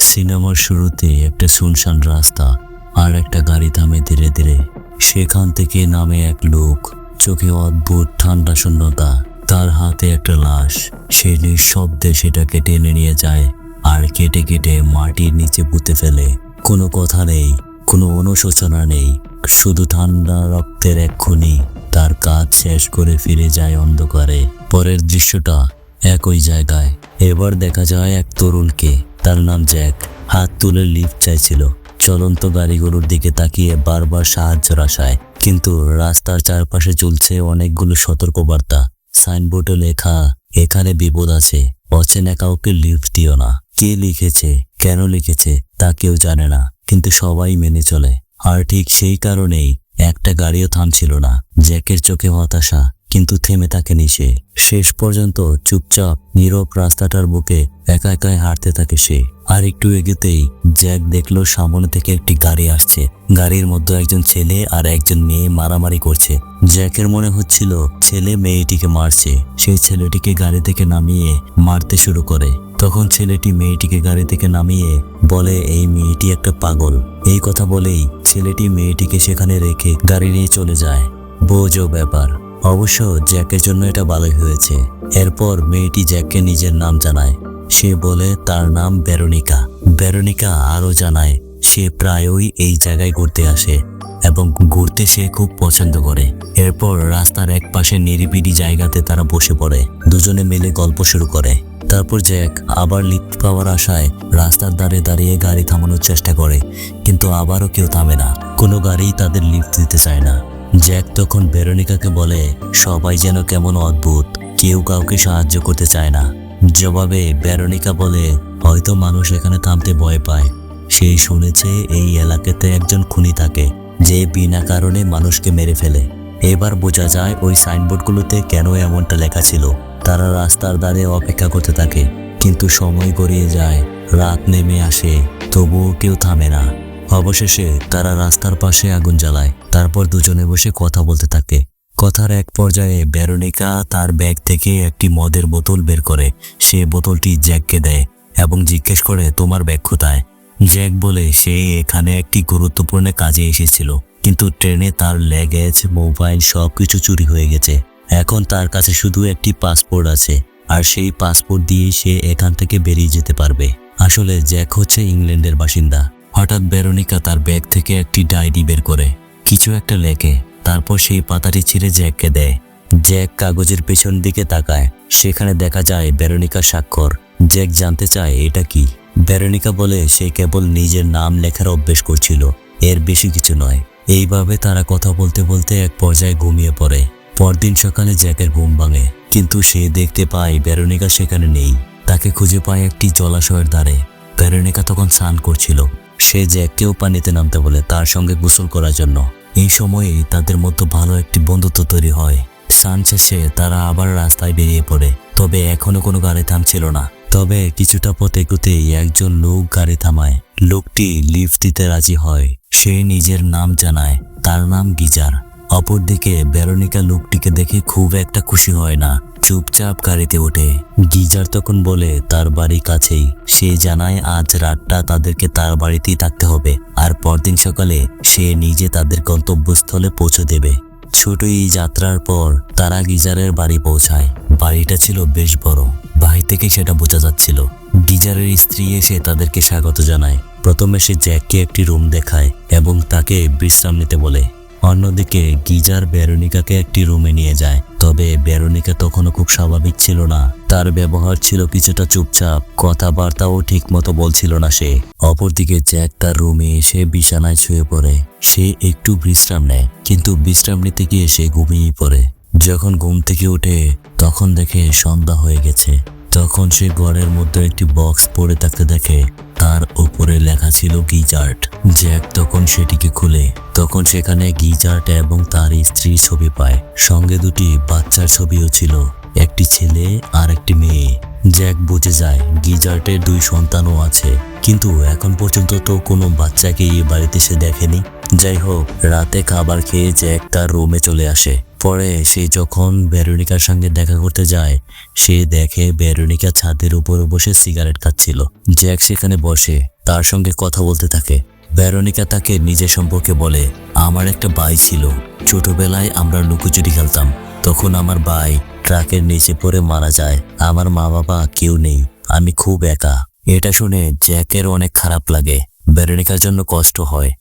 সিনেমার শুরুতে একটা শুনশান রাস্তা আর একটা গাড়ি থামে ধীরে ধীরে। সেখান থেকে নামে এক লোক, চোখে অদ্ভুত ঠান্ডা শূন্যতা, তার হাতে একটা লাশ। সে নিঃশব্দে সেটাকে টেনে নিয়ে যায় আর কেটে কেটে মাটির নিচে পুঁতে ফেলে। কোনো কথা নেই, কোনো অনুশোচনা নেই, শুধু ঠান্ডা রক্তের এক্ষুনি তার কাজ শেষ করে ফিরে যায় অন্ধকারে। পরের দৃশ্যটা একই জায়গায়। এবার দেখা যায় এক তরুণকে। তার নাম জ্যাক। হাত তুলে লিফট চাইছিল। চলন্ত গাড়িগুলোর দিকে তাকিয়ে বারবার সাহায্যের আশায়। কিন্তু রাস্তার চারপাশে চলছে অনেকগুলো সতর্কবার্তা। সাইনবোর্ডে লেখা, এখানে বিপদ আছে। অচেনা কাউকে লিফট দিও না। কে লিখেছে? কেন লিখেছে? তা কেউ জানে না। কিন্তু সবাই মেনে চলে। আর ঠিক সেই কারণেই একটা গাড়িও থামছিল না। জ্যাকের চোখে হতাশা। কিন্তু থেমে থাকেনি সে। শেষ পর্যন্ত চুপচাপ, নীরব রাস্তাটার বুকে একা একাই হাঁটতে থাকে সে। আর একটু এগোতেই জ্যাক দেখল সামনে থেকে একটি গাড়ি আসছে। গাড়ির মধ্যে একজন ছেলে আর একজন মেয়ে মারামারি করছে। জ্যাকের মনে হচ্ছিল ছেলে মেয়েটিকে মারছে। সেই ছেলেটিকে গাড়ি থেকে নামিয়ে মারতে শুরু করে। তখন ছেলেটি মেয়েটিকে গাড়ি থেকে নামিয়ে বলে, এই মেয়েটি একটা পাগল। এই কথা বলেই ছেলেটি মেয়েটিকে সেখানে রেখে গাড়ি নিয়ে চলে যায়। বোঝো ব্যাপার। অবশ্য জ্যাকের জন্য এটা ভালোই হয়েছে। এরপর মেয়েটি জ্যাককে নিজের নাম জানায়। সে বলে, তার নাম বেরোনিকা বেরোনিকা আরও জানায়, সে প্রায়ই এই জায়গায় ঘুরতে আসে এবং ঘুরতে সে খুব পছন্দ করে। এরপর রাস্তার এক পাশে নিরিবিলি জায়গাতে তারা বসে পড়ে। দুজনে মিলে গল্প শুরু করে। তারপর জ্যাক আবার লিফট পাওয়ার আশায় রাস্তার ধারে দাঁড়িয়ে গাড়ি থামানোর চেষ্টা করে, কিন্তু আবারও কেউ থামে না। কোনো গাড়ি তাদের লিফট দিতে চায় না। জ্যাক তখন বেরোনিকাকে বলে, সবাই যেন কেমন অদ্ভুত, কেউ কাউকে সাহায্য করতে চায় না। জবাবে বেরোনিকা বলে, হয়তো মানুষ এখানে থামতে ভয় পায়। সে শুনেছে এই এলাকাতে একজন খুনি থাকে, যে বিনা কারণে মানুষকে মেরে ফেলে। এবার বোঝা যায় ওই সাইনবোর্ডগুলোতে কেন এমনটা লেখা ছিল। তারা রাস্তার ধারে অপেক্ষা করতে থাকে, কিন্তু সময় গড়িয়ে যায়, রাত নেমে আসে, তবুও কেউ থামে না। অবশেষে তারা রাস্তার পাশে আগুন জ্বালায়। তারপর দুজনে বসে কথা বলতে থাকে। কথার এক পর্যায়ে ব্যারোনিকা তার ব্যাগ থেকে একটি মদের বোতল বের করে। সে বোতলটি জ্যাককে দেয় এবং জিজ্ঞেস করে, তোমার ব্যাগ কোথায়? জ্যাক বলে, সে এখানে একটি গুরুত্বপূর্ণ কাজে এসেছিল। কিন্তু ট্রেনে তার লেগেজ মোবাইল সব কিছু চুরি হয়ে গেছে। এখন তার কাছে শুধু একটি পাসপোর্ট আছে। আর সেই পাসপোর্ট দিয়ে সে এখান থেকে বেরিয়ে যেতে পারবে। আসলে জ্যাক হচ্ছে ইংল্যান্ডের বাসিন্দা। হঠাৎ বেরোনিকা তার ব্যাগ থেকে একটি ডায়েরি বের করে। কিছু একটা লেখে, তারপর সেই পাতাটি ছিঁড়ে জ্যাককে দেয়। জ্যাক কাগজের পেছন দিকে তাকায়। সেখানে দেখা যায় বেরোনিকার স্বাক্ষর। জ্যাক জানতে চায় এটা কি। বেরোনিকা বলে সে কেবল নিজের নাম লেখার অভ্যেস করছিল। এর বেশি কিছু নয়। এইভাবে তারা কথা বলতে বলতে এক পর্যায়ে ঘুমিয়ে পড়ে। পরদিন সকালে জ্যাকের ঘুম ভাঙে, কিন্তু সে দেখতে পায় বেরোনিকা সেখানে নেই। তাকে খুঁজে পায় একটি জলাশয়ের দ্বারে বেরোনিকা তখন স্নান করছিল। সে যে কেউ পানিতে নামতে বলে তার সঙ্গে গোসল করার জন্য। এই সময়েই তাদের মধ্যে ভালো একটি বন্ধুত্ব তৈরি হয়। স্নান শেষে তারা আবার রাস্তায় বেরিয়ে পড়ে, তবে এখনও কোনো গাড়ি থামছিল না। তবে কিছুটা পথ এগুতেই একজন লোক গাড়ি থামায়। লোকটি লিফট দিতে রাজি হয়। সে নিজের নাম জানায়। তার নাম গিজার। অপরদিকে বেরোনিকা লোকটিকে দেখে খুব একটা খুশি হয় না। চুপচাপ গাড়িতে ওঠে। গিজার তখন বলে, তার বাড়ি কাছেই। সে জানায়, আজ রাতটা তাদেরকে তার বাড়িতেই থাকতে হবে। আর পরদিন সকালে সে নিজে তাদের গন্তব্যস্থলে পৌঁছে দেবে। ছোট এই যাত্রার পর তারা গিজারের বাড়ি পৌঁছায়। বাড়িটা ছিল বেশ বড়। বাড়ি থেকে সেটা বোঝা যাচ্ছিল। গিজারের স্ত্রী এসে তাদেরকে স্বাগত জানায়। প্রথমে সে জ্যাককে একটি রুম দেখায় এবং তাকে বিশ্রাম নিতে বলে। অন্যদিকে গিজার বেরোনিকাকে একটি রুমে নিয়ে যায়। তবে বেরোনিকা তখনও খুব স্বাভাবিক ছিল না। তার ব্যবহার ছিল কিছুটা চুপচাপ, কথাবার্তাও ঠিক মতো বলছিল না সে। অপরদিকে জ্যাক তার রুমে এসে বিছানায় শুয়ে পড়ে। সে একটু বিশ্রাম নেয়, কিন্তু বিশ্রাম নিতে গিয়ে সে ঘুমিয়ে পড়ে। যখন ঘুম থেকে উঠে, তখন দেখে সন্ধ্যা হয়ে গেছে। তখন সে ঘরের মধ্যে একটি বক্স পড়ে থাকতে দেখে, তার উপরে লেখা ছিল গিজার্ট জ্যাক তখন সেটিকে খুলে। তখন সেখানে গিজার্ট এবং তার স্ত্রীর ছবি পায়। সঙ্গে দুটি বাচ্চার ছবিও ছিল। একটি ছেলে আর একটি মেয়ে। জ্যাক বুঝে যায় গিজার্টের দুই সন্তানও আছে। কিন্তু এখন পর্যন্ত তো কোনো বাচ্চাকে এই বাড়িতে সে দেখেনি। যাই হোক, রাতে খাবার খেয়ে জ্যাক তার রুমে চলে আসে। পরে সে যখন বেরোনিকার সঙ্গে দেখা করতে যায়, সে দেখে বেরোনিকা ছাদের উপরে বসে সিগারেট খাচ্ছিল। জ্যাক সেখানে বসে, তার সঙ্গে কথা বলতে থাকে। বেরোনিকা তাকে নিজের সম্পর্কে বলে, আমার একটা ভাই ছিল। ছোটবেলায় আমরা লুকোচুরি খেলতাম। তখন আমার ভাই ট্রাকের নিচে পড়ে মারা যায়। আমার মা বাবা কেউ নেই। আমি খুব একা। এটা শুনে জ্যাকের অনেক খারাপ লাগে। বেরোনিকার জন্য কষ্ট হয়।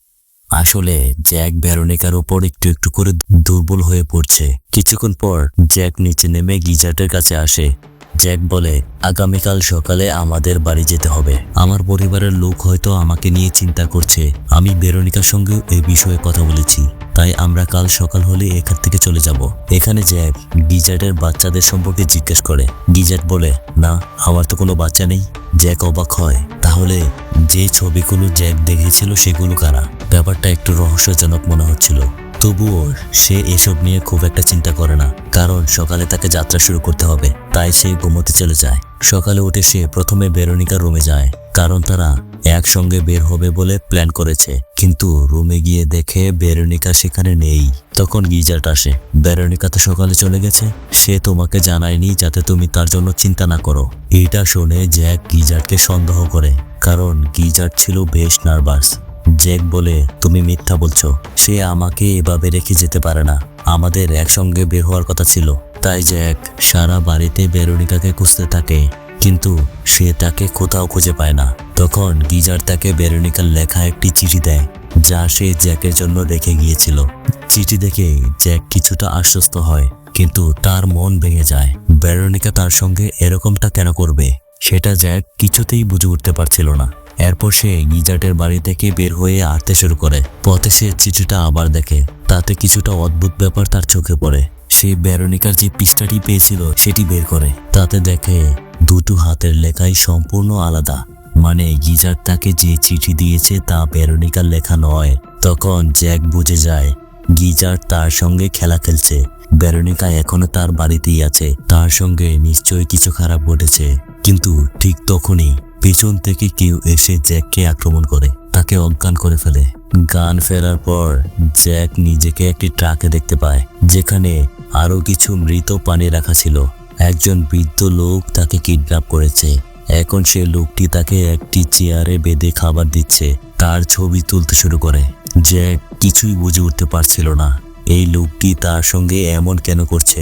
আসলে জ্যাক ভেরোনিকার উপর একটু একটু করে দুর্বল হয়ে পড়ছে। কিছুক্ষণ পর জ্যাক নিচে নেমে গিজার্টের কাছে আসে। জ্যাক বলে, আগামীকাল সকালে আমাদের বাড়ি যেতে হবে। আমার পরিবারের লোক হয়তো আমাকে নিয়ে চিন্তা করছে। আমি বেরোনিকার সঙ্গেও এই বিষয়ে কথা বলেছি। তাই আমরা কাল সকাল হলে এখান থেকে চলে যাব। এখানে জ্যাক গিজার্টের বাচ্চাদের সম্পর্কে জিজ্ঞেস করে। গিজার্ট বলে, না, আমার তো কোনো বাচ্চা নেই। জ্যাক অবাক হয়। তাহলে যে ছবিগুলো জ্যাক দেখেছিল সেগুলো কারা? ব্যাপারটা একটু রহস্যজনক মনে হচ্ছিল। তবুও সে এসব নিয়ে খুব একটা চিন্তা করে না, কারণ সকালে তাকে যাত্রা শুরু করতে হবে, তাই সে ঘুমোতে চলে যায়। সকালে উঠে সে প্রথমে বেরোনিকার রুমে যায়, কারণ তারা একসঙ্গে বের হবে বলে প্ল্যান করেছে। কিন্তু রুমে গিয়ে দেখে বেরোনিকা সেখানে নেই। তখন গিজার্ট আসে বেরোনিকা তো সকালে চলে গেছে, সে তোমাকে জানায়নি যাতে তুমি তার জন্য চিন্তা না করো। এটা শুনে জ্যাক গিজার্টকে সন্দেহ করে, কারণ গিজার্ট ছিল বেশ নার্ভাস। জ্যাক বলে, তুমি মিথ্যা বলছো, সে আমাকে এভাবে রেখে যেতে পারে না। আমাদের একসঙ্গে বের হওয়ার কথা ছিল। তাই জ্যাক সারা বাড়িতে বেরোনিকাকে খুঁজতে থাকে, কিন্তু সে তাকে কোথাও খুঁজে পায় না। তখন গিজার তাকে বেরোনিকার লেখা একটি চিঠি দেয়, যা সে জ্যাকের জন্য রেখে গিয়েছিল। চিঠি দেখে জ্যাক কিছুটা আশ্বস্ত হয়, কিন্তু তার মন ভেঙে যায়। বেরোনিকা তার সঙ্গে এরকমটা কেন করবে? সেটা জ্যাক কিছুতেই বুঝে উঠতে পারছিল না। এরপর সে গিজার্টের বাড়ি থেকে বের হয়ে আসতে শুরু করে। পথে সে চিঠিটা আবার দেখে, তাতে কিছুটা অদ্ভুত ব্যাপার তার চোখে পড়ে। সে বেরোনিকার যে পৃষ্ঠাটি পেয়েছিল, সেটি বের করে। তাতে দেখে দুটো হাতের লেখাই সম্পূর্ণ আলাদা। মানে গিজার তাকে যে চিঠি দিয়েছে তা বেরোনিকার লেখা নয়। তখন জ্যাক বুঝে যায়, গিজার তার সঙ্গে খেলা খেলছে। বেরোনিকা এখনও তার বাড়িতেই আছে। তার সঙ্গে নিশ্চয়ই কিছু খারাপ ঘটেছে। কিন্তু ঠিক তখনই পেছন থেকে কেউ এসে জ্যাককে আক্রমণ করে। তাকে অজ্ঞান করে ফেলে। গান ফেরার পর জ্যাক নিজেকে একটি ট্রাকে দেখতে পায়, যেখানে আরও কিছু মৃত পানি রাখা ছিল। একজন বৃদ্ধ লোক তাকে কিডন্যাপ করেছে। এখন সে লোকটি তাকে একটি চেয়ারে বেঁধে খাবার দিচ্ছে, তার ছবি তুলতে শুরু করে। জ্যাক কিছুই বুঝে উঠতে পারছিল না, এই লোকটি তার সঙ্গে এমন কেন করছে?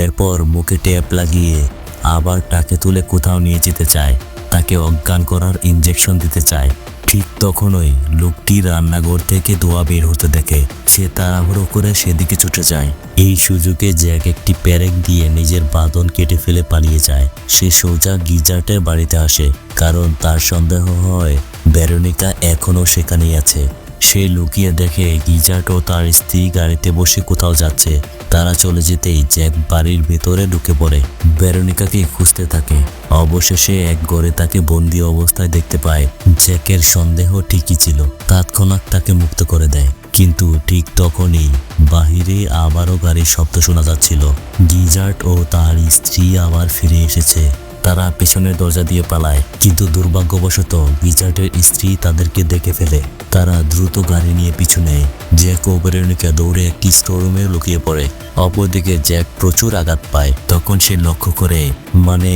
এরপর মুখে ট্যাপ লাগিয়ে আবার তাকে তুলে কোথাও নিয়ে যেতে চায়। তাকে অজ্ঞান করার ইঞ্জেকশন দিতে চায়। ঠিক তখনই লোকটি রান্নাঘর থেকে ধোয়া বের হতে দেখে সে তাড়াহুড়ো করে সেদিকে ছুটে যায়। এই সুযোগে জ্যাক একটি প্যারেক দিয়ে নিজের বাঁধন কেটে ফেলে পালিয়ে যায়। সে সোজা গিজার্টের বাড়িতে আসে, কারণ তার সন্দেহ হয়, বেরোনিকা এখনও সেখানেই আছে। সে লুকিয়ে দেখে গিজার্ট ও তার স্ত্রী গাড়িতে বসে কোথাও যাচ্ছে। তারা চলে যেতেই জ্যাক বাড়ির ভেতরে ঢুকে পড়ে। বেরোনিকাকে খুঁজতে থাকে। অবশেষে এক ঘরে তাকে বন্দি অবস্থায় দেখতে পায়। জ্যাকের সন্দেহ ঠিকই ছিল। তৎক্ষণাৎ তাকে মুক্ত করে দেয়। কিন্তু ঠিক তখনই বাহিরে আবারও গাড়ির শব্দ শোনা যাচ্ছিল। গিজার্ট ও তার স্ত্রী আবার ফিরে এসেছে। তারা পেছনের দরজা দিয়ে পালায়, কিন্তু দুর্ভাগ্যবশত গিজার্টের স্ত্রী তাদেরকে দেখে ফেলে। তারা দ্রুত গাড়ি নিয়ে পিছু নেয়। জ্যাক ও বেরোনিকা দৌড়ে একটি স্টোরুমে লুকিয়ে পড়ে। অপরদিকে জ্যাক প্রচুর আঘাত পায়। তখন সে লক্ষ্য করে মানে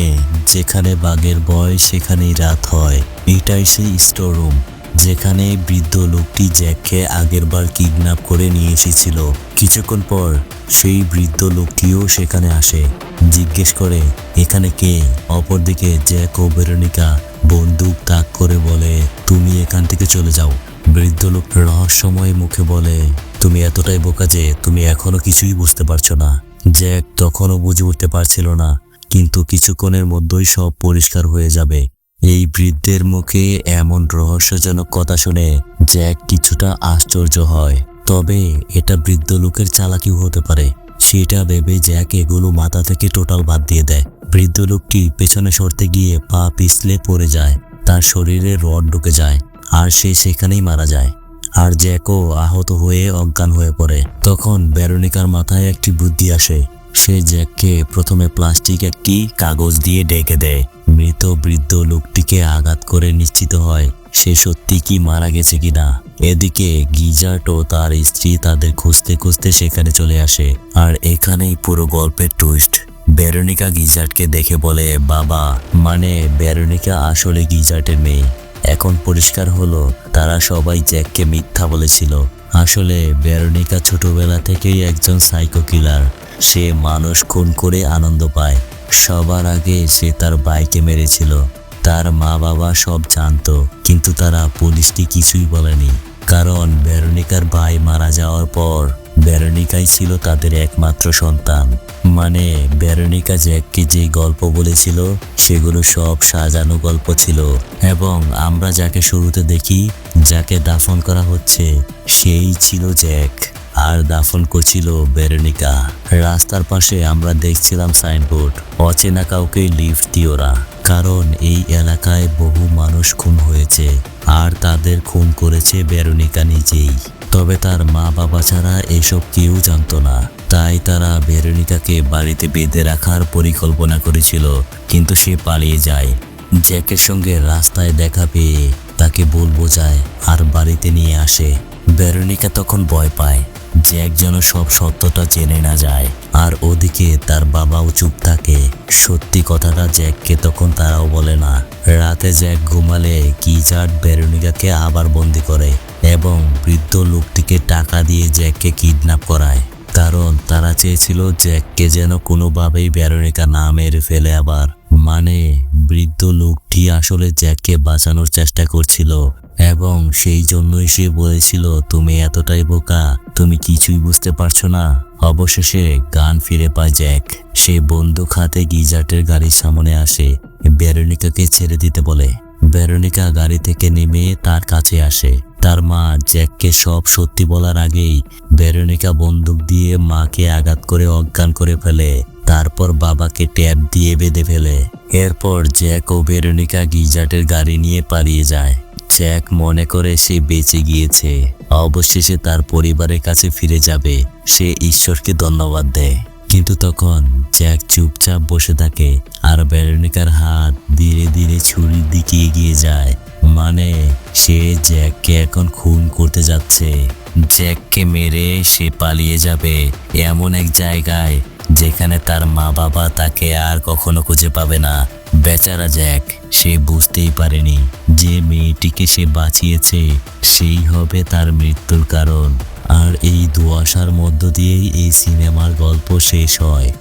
যেখানে বাঘের ভয়, সেখানেই রাত হয়। এটাই সেই স্টোররুম যেখানে বৃদ্ধ লোকটি জ্যাককে আগেরবার কিডন্যাপ করে নিয়ে এসেছিল। কিছুক্ষণ পর সেই বৃদ্ধ লোকটিও সেখানে আসে। জিজ্ঞেস করে, এখানে কে? অপরদিকে জ্যাক ও বেরোনিকা বন্দুক তাক করে বলে, তুমি এখান থেকে চলে যাও। বৃদ্ধ লোক রহস্যময় মুখে বলে, তুমি এতটাই বোকা যে তুমি এখনও কিছুই বুঝতে পারছ না। জ্যাক তখনও বুঝে উঠতে পারছিল না, কিন্তু কিছুক্ষণের মধ্যেই সব পরিষ্কার হয়ে যাবে। এই বৃদ্ধের মুখে এমন রহস্যজনক কথা শুনে জ্যাক কিছুটা আশ্চর্য হয়। তবে এটা বৃদ্ধ লোকের চালাকিও হতে পারে। সেটা ভেবে জ্যাক এগুলো মাথা থেকে টোটাল বাদ দিয়ে দেয়। বৃদ্ধ লোকটি পেছনে সরতে গিয়ে পা পিছলে পড়ে যায়। তার শরীরে রড ঢুকে যায় আর সে সেখানেই মারা যায়। আর জ্যাকও আহত হয়ে অজ্ঞান হয়ে পড়ে। তখন বেরোনিকার মাথায় একটি বুদ্ধি আসে। সে জ্যাককে প্রথমে প্লাস্টিক একটি কাগজ দিয়ে ডেকে দেয়। মৃত বৃদ্ধ লোকটিকে আঘাত করে নিশ্চিত হয়। সে সত্যি কি মারা গেছে কিনা? এদিকে গিজার্ট ও তার স্ত্রী তাদের খুঁজতে খুঁজতে সেখানে চলে আসে। আর এখানেই পুরো গল্পের টুইস্ট বেরোনিকা গিজার্টকে দেখে বলে, বাবা মানে বেরোনিকা আসলে গিজার্টের মেয়ে। এখন পরিষ্কার হলো, তারা সবাই জ্যাককে মিথ্যা বলেছিল। আসলে বেরোনিকা ছোটবেলা থেকেই একজন সাইকো কিলার সে মানুষ খুন করে আনন্দ পায়। সবার আগে সে তার বাইকে মেরেছিল। তার মা বাবা সব জানতো, কিন্তু তারা পুলিশকে কিছুই বলেনি। কারণ বেরোনিকার ভাই মারা যাওয়ার পর বেরোনিকাই ছিল তাদের একমাত্র সন্তান। মানে বেরোনিকা জ্যাককে যে গল্প বলেছিল, সেগুলো সব সাজানো গল্প ছিল। এবং আমরা যাকে শুরুতে দেখি, যাকে দাফন করা হচ্ছে, সেই ছিল জ্যাক। আর দাফন করছিল বেরোনিকা রাস্তার পাশে আমরা দেখছিলাম সাইনবোর্ড, অচেনা কাউকে লিফট দিও না। কারণ এই এলাকায় বহু মানুষ খুন হয়েছে, আর তাদের খুন করেছে বেরোনিকা নিজেই। তবে তার মা বাবা ছাড়া এসব কেউ জানতো না। তাই তারা বেরোনিকাকে বাড়িতে বেঁধে রাখার পরিকল্পনা করেছিল, কিন্তু সে পালিয়ে যায়। জ্যাকের সঙ্গে রাস্তায় দেখা পেয়ে তাকে বলব যায় আর বাড়িতে নিয়ে আসে। বেরোনিকা তখন ভয় পায়। জ্যাক যেন সব সত্যটা জেনে না যায়। আর ওদিকে তার বাবাও চুপ থাকে। সত্যি কথাটা জ্যাককে তখন তারাও বলে না। রাতে জ্যাক ঘুমালে কিজার্ড বেরোনিকাকে আবার বন্দি করে এবং বৃদ্ধ লোকটিকে টাকা দিয়ে জ্যাককে কিডন্যাপ করায়। কারণ তারা চেয়েছিল জ্যাককে যেন কোনোভাবেই বেরোনিকা না মেরে ফেলে আবার। মানে বৃদ্ধ লোকটি আসলে জ্যাককে বাঁচানোর চেষ্টা করছিল। এবং সেই জন্যই সে বলেছিল, তুমি এতটাই বোকা, তুমি কিছুই বুঝতে পারছ না। অবশেষে গান ফিরে পায় জ্যাক। সে বন্দুক হাতে গিজার্টের গাড়ির সামনে আসে। বেরোনিকাকে ছেড়ে দিতে বলে। বেরোনিকা গাড়ি থেকে নেমে তার কাছে আসে। তার মা জ্যাককে সব সত্যি বলার আগেই বেরোনিকা বন্দুক দিয়ে মাকে আঘাত করে অজ্ঞান করে ফেলে। তারপর বাবাকে ট্যাপ দিয়ে বেঁধে ফেলে। এরপর জ্যাক ও বেরোনিকা গিজার্টের গাড়ি নিয়ে পালিয়ে যায়। জ্যাক মনে করে সে বেঁচে গিয়েছে। অবশেষে তার পরিবারের কাছে ফিরে যাবে। সে ঈশ্বরকে ধন্যবাদ দেয়। কিন্তু তখন জ্যাক চুপচাপ বসে থাকে আর বেরোনিকার হাত ধীরে ধীরে ছুরির দিকে এগিয়ে যায়। মানে সে জ্যাককে এখন খুন করতে যাচ্ছে। জ্যাককে মেরে সে পালিয়ে যাবে এমন এক জায়গায় যেখানে তার মা বাবা তাকে আর কখনো খুঁজে পাবে না। বেচারা জ্যাক, সে বুঝতেই পারেনি যে মেয়েটিকে সে বাঁচিয়েছে, সেই হবে তার মৃত্যুর কারণ। আর এই দুয়াশার মধ্য দিয়েই এই সিনেমার গল্প শেষ হয়।